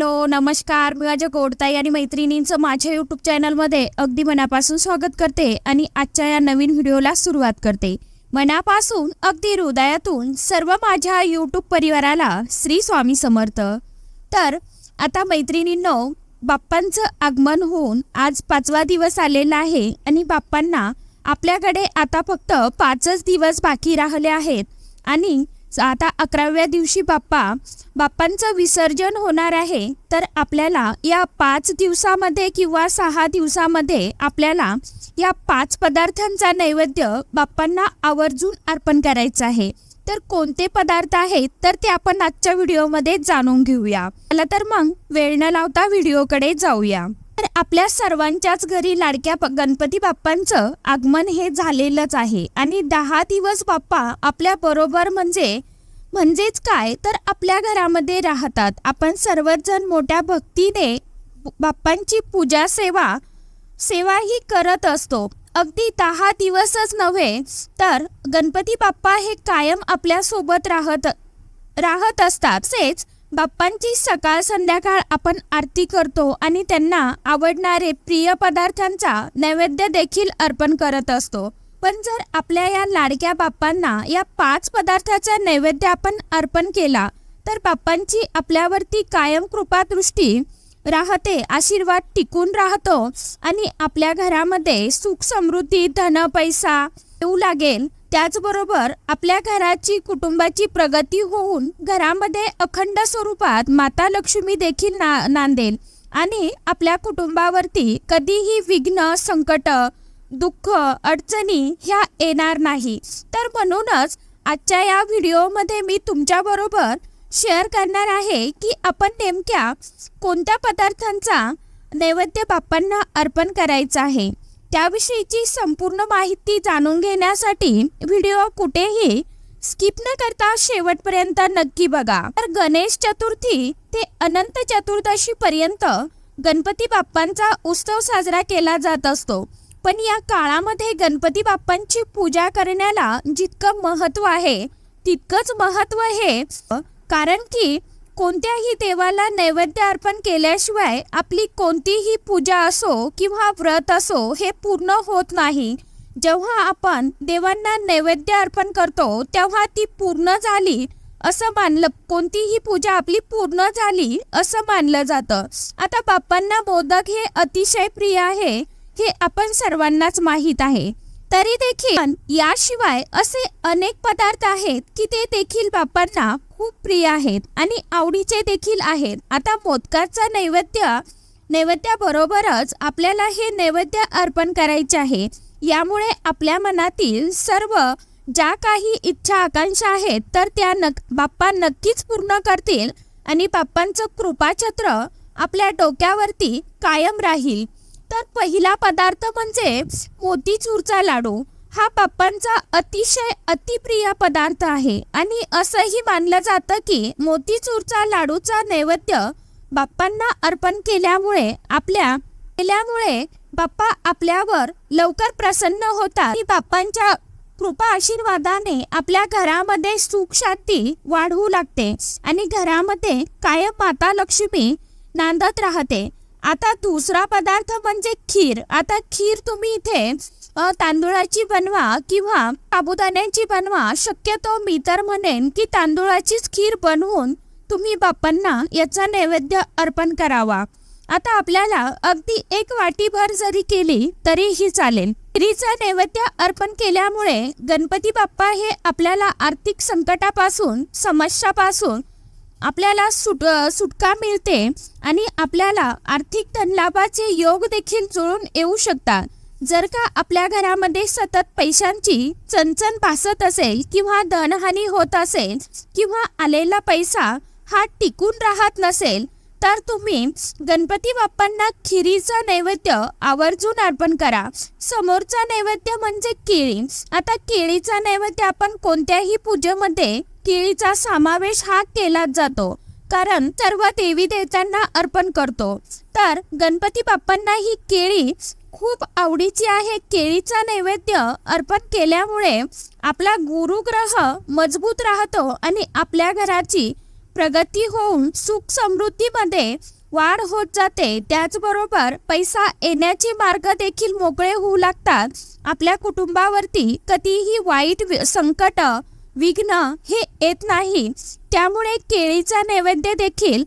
Hello नमस्कार. मी माझ्या गोडताई आणि मैत्रिणींचं माझ्या यूट्यूब चॅनलमध्ये अगदी मनापासून स्वागत करते आणि आजच्या या नवीन व्हिडिओला सुरुवात करते. मनापासून अगदी हृदयातून सर्व माझ्या यूट्यूब परिवाराला श्री स्वामी समर्थ. तर आता मैत्रिणींनो बाप्पांचं आगमन होऊन आज पाचवा दिवस आलेला आहे आणि बाप्पांना आपल्याकडे आता फक्त पाचच दिवस बाकी राहिले आहेत. आणि आता अकराव्या दिवशी बाप्पा बाप्पांचं विसर्जन होणार आहे तर आपल्याला या पाच दिवसामध्ये किंवा सहा दिवसामध्ये आपल्याला या पाच पदार्थांचा नैवेद्य बाप्पांना आवर्जून अर्पण करायचं आहे. तर कोणते पदार्थ आहेत तर ते आपण आजच्या व्हिडिओमध्ये जाणून घेऊया. चला तर मग वेळ न लावता व्हिडिओकडे जाऊया. तर आपल्या सर्वांच्याच घरी लाडक्या गणपती बाप्पांचं आगमन हे झालेलंच आहे आणि दहा दिवस बाप्पा आपल्या बरोबर म्हणजे म्हणजेच काय? तर आपल्या घरामध्ये राहतात. आपण सर्वच जण मोठ्या भक्तीने बाप्पांची पूजा सेवा सेवाही करत असतो. अगदी दहा दिवसच नव्हे तर गणपती बाप्पा हे कायम आपल्यासोबत राहत राहत असतात. तसेच बाप्पांची सकाळ संध्याकाळ आपण आरती करतो आणि त्यांना आवडणारे प्रिय पदार्थांचा नैवेद्य देखील अर्पण करत असतो. पण जर आपल्या या लाडक्या बाप्पांना या पाच पदार्थाचा नैवेद्य आपण अर्पण केला तर बाप्पांची आपल्यावरती कायम कृपादृष्टी राहते आशीर्वाद टिकून राहतो आणि आपल्या घरामध्ये सुख समृद्धी धन पैसा येऊ लागेल. त्याचबरोबर आपल्या घराची कुटुंबाची प्रगती होऊन घरामध्ये अखंड स्वरूपात माता लक्ष्मी देखील ना नांदेल आणि आपल्या कुटुंबावरती कधीही विघ्न संकट दुःख अडचणी ह्या येणार नाही. तर म्हणूनच आजच्या या व्हिडिओमध्ये मी तुमच्याबरोबर शेअर करणार आहे की आपण नेमक्या कोणत्या पदार्थांचा नैवेद्य बाप्पांना अर्पण करायचा आहे. त्याविषयीची संपूर्ण माहिती जाणून घेण्यासाठी व्हिडिओ कुठेही स्किप न करता शेवटपर्यंत नक्की बघा. तर गणेश चतुर्थी ते अनंत चतुर्दशी पर्यंत गणपती बाप्पांचा उत्सव साजरा केला जात असतो. पण या काळामध्ये गणपती बाप्पांची पूजा करण्याला जितकं महत्त्व आहे तितकंच महत्त्व हे कारण की कोणत्याही देवाला नैवेद्य अर्पण केल्याशिवाय आपली कोणतीही पूजा असो किंवा व्रत असो हे पूर्ण होत नाही. जेव्हा आपण देवांना नैवेद्य अर्पण करतो तेव्हा ती पूर्ण झाली असं मानलं कोणतीही पूजा आपली पूर्ण झाली असं मानलं जातं. आता बाप्पांना मोदक हे अतिशय प्रिय आहे. हे आपण सर्वांनाच माहीत आहे. तरी देखील याशिवाय असे अनेक पदार्थ आहेत की ते देखील बापांना खूप प्रिय आहेत आणि आवडीचे देखील आहेत. आता मोदकाचा नैवेद्य नैवेद्याबरोबरच आपल्याला हे नैवेद्य अर्पण करायचे आहे. यामुळे आपल्या मनातील सर्व ज्या काही इच्छा आकांक्षा आहेत तर त्या नक बाप्पा नक्कीच पूर्ण करतील आणि बाप्पांचं कृपाछत्र आपल्या डोक्यावरती कायम राहील. तर पहिला पदार्थ म्हणजे मोतीचूरचा लाडू. हा बाप्पांचा अतिशय अतिप्रिय पदार्थ आहे. आणि असंही मानलं जातं की मोतीचूरचा लाडूचा नैवेद्य बाप्पांना अर्पण केल्यामुळे आपल्या केल्यामुळे बाप्पा आपल्यावर लवकर प्रसन्न होतात. बाप्पांच्या कृपा आशीर्वादाने आपल्या घरामध्ये सुख शांती वाढवू लागते. आणि घरामध्ये कायम माता लक्ष्मी नांदत राहते. आता दुसरा पदार्थ म्हणजे खीर. आता खीर तुम्ही इथे तांदुळाची तांदूळाची बनवा किंवा साबुदाण्याची बनवा. शक्यतो मी तर म्हणेन की तांदूळाचीच खीर बनवून तुम्ही बाप्पांना याचा नैवेद्य अर्पण करावा. आता आपल्याला अगदी एक वाटीभर जरी केली तरीही चालेल. खीरीचा नैवेद्य अर्पण केल्यामुळे गणपती बाप्पा हे आपल्याला आर्थिक संकटापासून समस्यापासून आपल्याला सुट सुटका मिळते आणि आपल्याला आर्थिक धनलाभाचे योग देखील जुळून येऊ शकतात. जर का आपल्या घरामध्ये सतत पैशांची चणचण भासत असेल किंवा धनहानी होत असेल किंवा आलेला पैसा हा टिकून राहत नसेल तर तुम्ही गणपती बाप्पांना खिरीचा नैवेद्य आवर्जून अर्पण करा. समोरचा नैवेद्य म्हणजे केळी. आता केळीचा नैवेद्य आपण कोणत्याही पूजेमध्ये केळीचा समावेश हा केलाच जातो. कारण सर्व देवी देवतांना अर्पण करतो. तर गणपती बाप्पांना ही केळी खूप आवडीची आहे. केळीचा नैवेद्य अर्पण केल्यामुळे आपला गुरुग्रह मजबूत राहतो आणि आपल्या घराची प्रगती होऊन सुख समृद्धीमध्ये वाढ होत जाते. त्याचबरोबर पैसा येण्याचे मार्ग देखील मोकळे होऊ लागतात. आपल्या कुटुंबावरती कधीही वाईट संकट विघ्न हे येत नाही. त्यामुळे केळीचा नैवेद्य देखील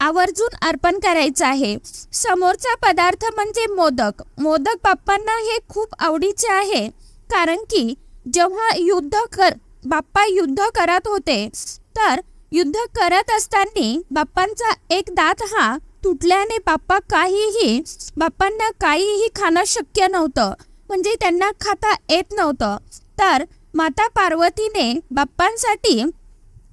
आवर्जून अर्पण करायचं आहे. समोरचा पदार्थ म्हणजे मोदक. मोदक बाप्पांना हे खूप आवडीचे आहे. कारण की जेव्हा युद्ध कर बाप्पा युद्ध करत होते तर युद्ध करत असताना बाप्पांचा एक दात हा तुटल्याने बाप्पा काहीही बाप्पांना काहीही खाणं शक्य नव्हतं. म्हणजे त्यांना खाता येत नव्हतं. तर माता पार्वतीने बाप्पांसाठी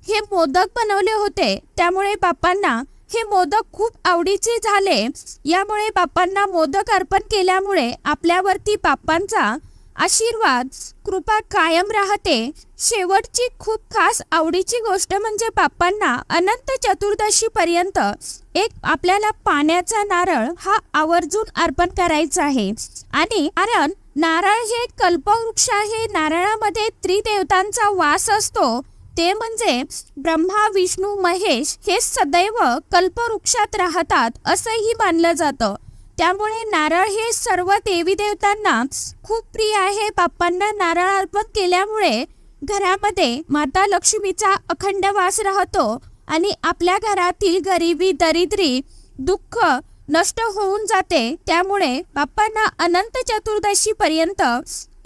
हे मोदक बनवले होते. त्यामुळे बाप्पांना हे मोदक खूप आवडीचे झाले. यामुळे बाप्पांना मोदक अर्पण केल्यामुळे आपल्यावरती बाप्पांचा आशीर्वाद कृपा कायम राहते. शेवटची खूप खास आवडीची गोष्ट म्हणजे बाप्पांना अनंत चतुर्दशी पर्यंत एक आपल्याला पाण्याचा नारळ हा आवर्जून अर्पण करायचा आहे. आणि कारण नारळ हे कल्पवृक्ष आहे. नारळामध्ये त्रिदेवतांचा वास असतो. ते म्हणजे ब्रह्मा विष्णू महेश हे सदैव कल्पवृक्षात राहतात असंही मानलं जातं. त्यामुळे नारळ हे सर्व देवी देवतांना खूप प्रिय आहे. बाप्पांना नारळ अर्पण केल्यामुळे घरामध्ये माता लक्ष्मीचा अखंड वास राहतो आणि आपल्या घरातील गरिबी दरिद्री दुःख नष्ट होऊन जाते. त्यामुळे बाप्पांना अनंत चतुर्दशी पर्यंत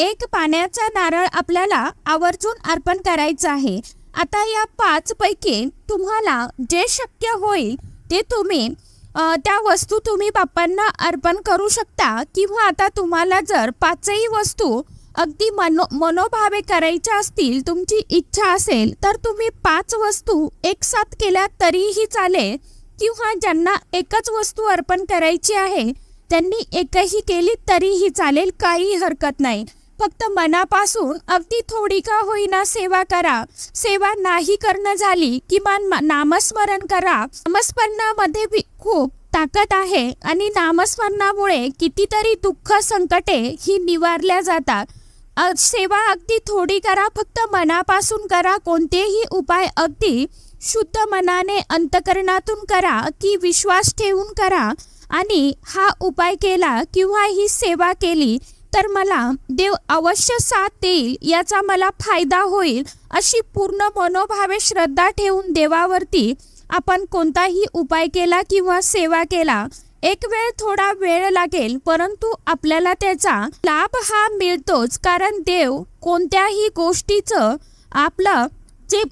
एक पाण्याचा नारळ आपल्याला आवर्जून अर्पण करायचा आहे. आता या पाच पैकी तुम्हाला जे शक्य होईल ते तुम्ही त्या वस्तू तुम्ही बाप्पांना अर्पण करू शकता किंवा आता तुम्हाला जर पाचही वस्तू अगदी मनो मनोभावे करायच्या असतील तुमची इच्छा असेल तर तुम्ही पाच वस्तू एकसाथ केल्या तरीही चालेल. किंवा ज्यांना एकच वस्तू अर्पण करायची आहे त्यांनी एकही केली तरीही चालेल काही हरकत नाही. फक्त मनापासून अगदी थोडी का होईना सेवा करा. सेवा नाही करणं झाली किमान नामस्मरण करा. नामस्मरणामध्ये खूप ताकद आहे आणि नामस्मरणामुळे कितीतरी दुःख संकटे ही निवारल्या जातात. सेवा अगदी थोडी करा फक्त मनापासून करा कोणतेही उपाय अगदी शुद्ध मनाने अंतकरणातून करा की विश्वास ठेवून करा. आणि हा उपाय केला किंवा ही सेवा केली तर मला देव अवश्य साथ देईल याचा मला फायदा होईल अशी पूर्ण मनोभावे श्रद्धा ठेवून देवावरती आपण कोणताही उपाय केला किंवा सेवा केला एक वेळ थोडा वेळ लागेल परंतु आपल्याला त्याचा लाभ हा मिळतोच कारण देव कोणत्याही गोष्टीचं आपलं जे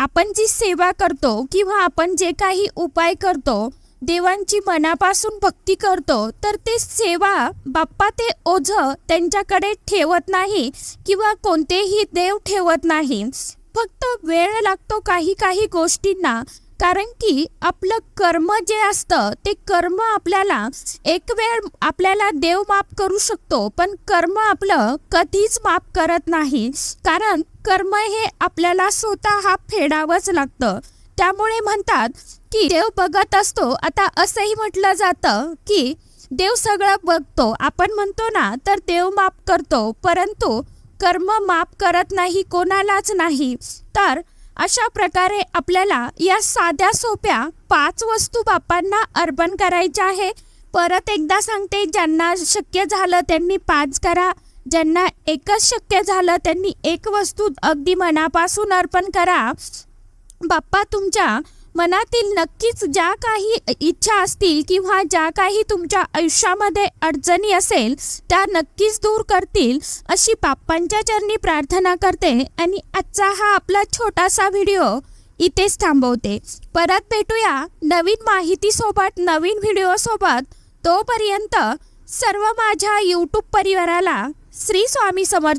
आपण जी सेवा करतो किंवा आपण जे काही उपाय करतो देवांची मनापासून भक्ती करतो तर ते सेवा बाप्पा ते ओझ त्यांच्याकडे ठेवत नाही किंवा कोणतेही देव ठेवत नाही. फक्त वेळ लागतो काही काही गोष्टींना. कारण की आपलं कर्म जे असतं ते कर्म आपल्याला एक वेळ आपल्याला देव माफ करू शकतो पण कर्म आपलं कधीच माफ करत नाही. कारण कर्म हे आपल्याला स्वतः हा फेडावंच लागतं. त्यामुळे म्हणतात की देव बघत असतो. आता असंही म्हटलं जातं की देव सगळं बघतो. आपण म्हणतो ना तर देव माफ करतो. परंतु कर्म माफ करत नाही कोणालाच नाही. तर अशा प्रकारे आपल्याला या साध्या सोप्या पाच वस्तू बापांना अर्पण करायच्या आहे. परत एकदा सांगते ज्यांना शक्य झालं त्यांनी पाच करा. ज्यांना एकच शक्य झालं त्यांनी एक वस्तू अगदी मनापासून अर्पण करा. बाप्पा तुमच्या मनातील नक्कीच ज्या काही इच्छा असतील किंवा ज्या काही तुमच्या आयुष्यामध्ये अडचणी असेल त्या नक्कीच दूर करतील अशी बाप्पांच्या चरणी प्रार्थना करते. आणि आजचा हा आपला छोटासा व्हिडिओ इथेच थांबवते. परत भेटूया नवीन माहितीसोबत नवीन व्हिडिओसोबत. तोपर्यंत सर्व माझ्या यूट्यूब परिवाराला श्री स्वामी समर्थ